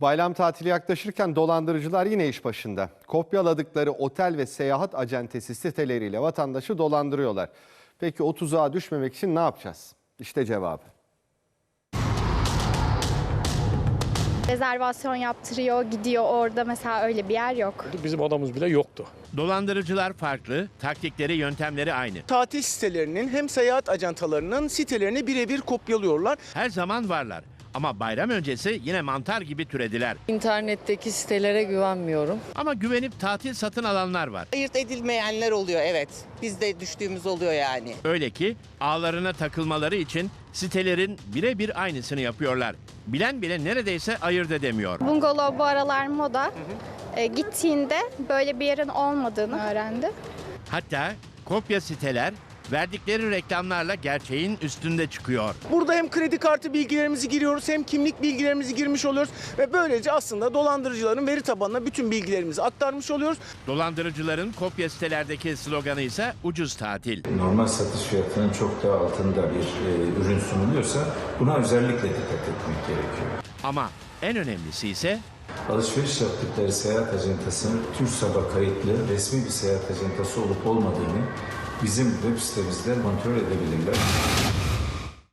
Bayram tatili yaklaşırken dolandırıcılar yine iş başında. Kopyaladıkları otel ve seyahat acentesi siteleriyle vatandaşı dolandırıyorlar. Peki o tuzağa düşmemek için ne yapacağız? İşte cevabı. Rezervasyon yaptırıyor, gidiyor orada mesela öyle bir yer yok. Bizim odamız bile yoktu. Dolandırıcılar farklı, taktikleri, yöntemleri aynı. tatil sitelerinin hem seyahat ajantalarının sitelerini birebir kopyalıyorlar. Her zaman varlar. Ama bayram öncesi yine mantar gibi türediler. İnternetteki sitelere güvenmiyorum. Ama güvenip tatil satın alanlar var. Ayırt edilmeyenler oluyor evet. Biz de düştüğümüz oluyor yani. Öyle ki ağlarına takılmaları için sitelerin birebir aynısını yapıyorlar. Bilen bile neredeyse ayırt edemiyor. Bungalov bu aralar moda. E, gittiğinde böyle bir yerin olmadığını öğrendi. Hatta kopya siteler verdikleri reklamlarla gerçeğin üstünde çıkıyor. Burada hem kredi kartı bilgilerimizi giriyoruz hem kimlik bilgilerimizi girmiş oluyoruz ve böylece aslında dolandırıcıların veri tabanına bütün bilgilerimizi aktarmış oluyoruz. Dolandırıcıların kopya sitelerdeki sloganı ise ucuz tatil. normal satış fiyatının çok daha altında bir e, ürün sunuluyorsa buna özellikle dikkat etmek gerekiyor. Ama en önemlisi ise Alışveriş yaptıkları seyahat ajantasının TÜRSAB'a kayıtlı resmi bir seyahat ajantası olup olmadığını bizim web sitemizde kontrol edebilirler.